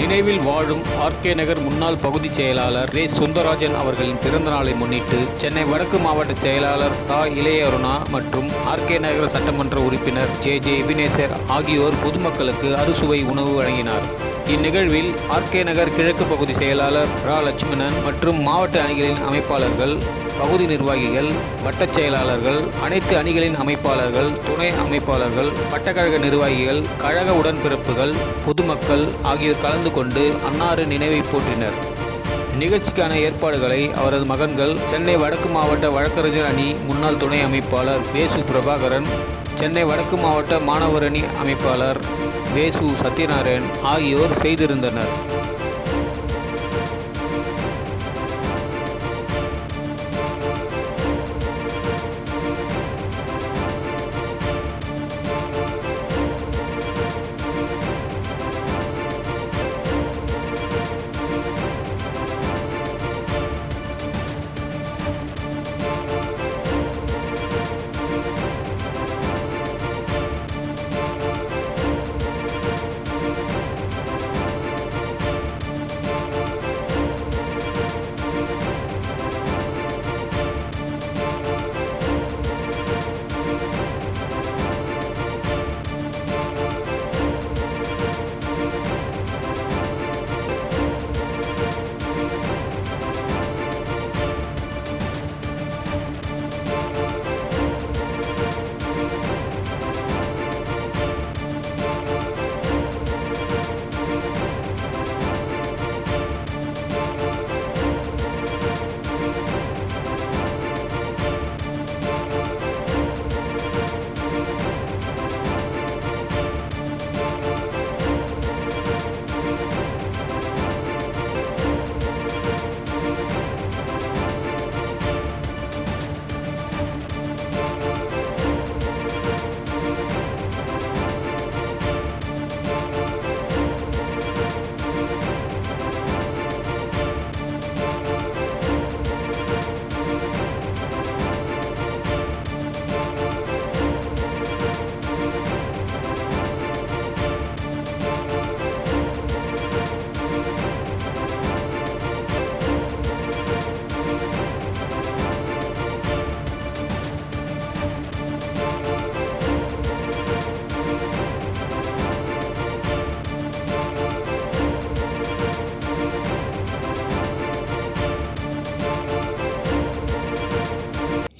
நினைவில் வாழும் ஆர்கே நகர் முன்னாள் பகுதிச் செயலாளர் ரே சுந்தரராஜன் அவர்களின் பிறந்த நாளை முன்னிட்டு சென்னை வடக்கு மாவட்ட செயலாளர் தா இளையருணா மற்றும் ஆர்கே நகர் சட்டமன்ற உறுப்பினர் ஜே. ஜே. எபினேசர் ஆகியோர் பொதுமக்களுக்கு அறுசுவை உணவு வழங்கினார். இந்நிகழ்வில் ஆர்கே நகர் கிழக்கு பகுதி செயலாளர் ரா. லட்சுமணன் மற்றும் மாவட்ட அணிகளின் அமைப்பாளர்கள் பகுதி நிர்வாகிகள் வட்டச் செயலாளர்கள் அனைத்து அணிகளின் அமைப்பாளர்கள் துணை அமைப்பாளர்கள் வட்டக்கழக நிர்வாகிகள் கழக உடன்பிறப்புகள் பொதுமக்கள் ஆகியோர் கலந்து கொண்டு அன்னாறு நினைவை போற்றினர். நிகழ்ச்சிக்கான ஏற்பாடுகளை அவரது மகன்கள் சென்னை வடக்கு மாவட்ட வழக்கறிஞர் அணி முன்னாள் துணை அமைப்பாளர் வேசு பிரபாகரன் சென்னை வடக்கு மாவட்ட மாணவர் அணி அமைப்பாளர் வேசு சத்யநாராயண் ஆகியோர் செய்திருந்தனர்.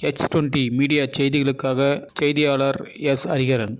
எச் டுவெண்ட்டி மீடியா செய்திகளுக்காக செய்தியாளர் எஸ் ஹரிஹரன்.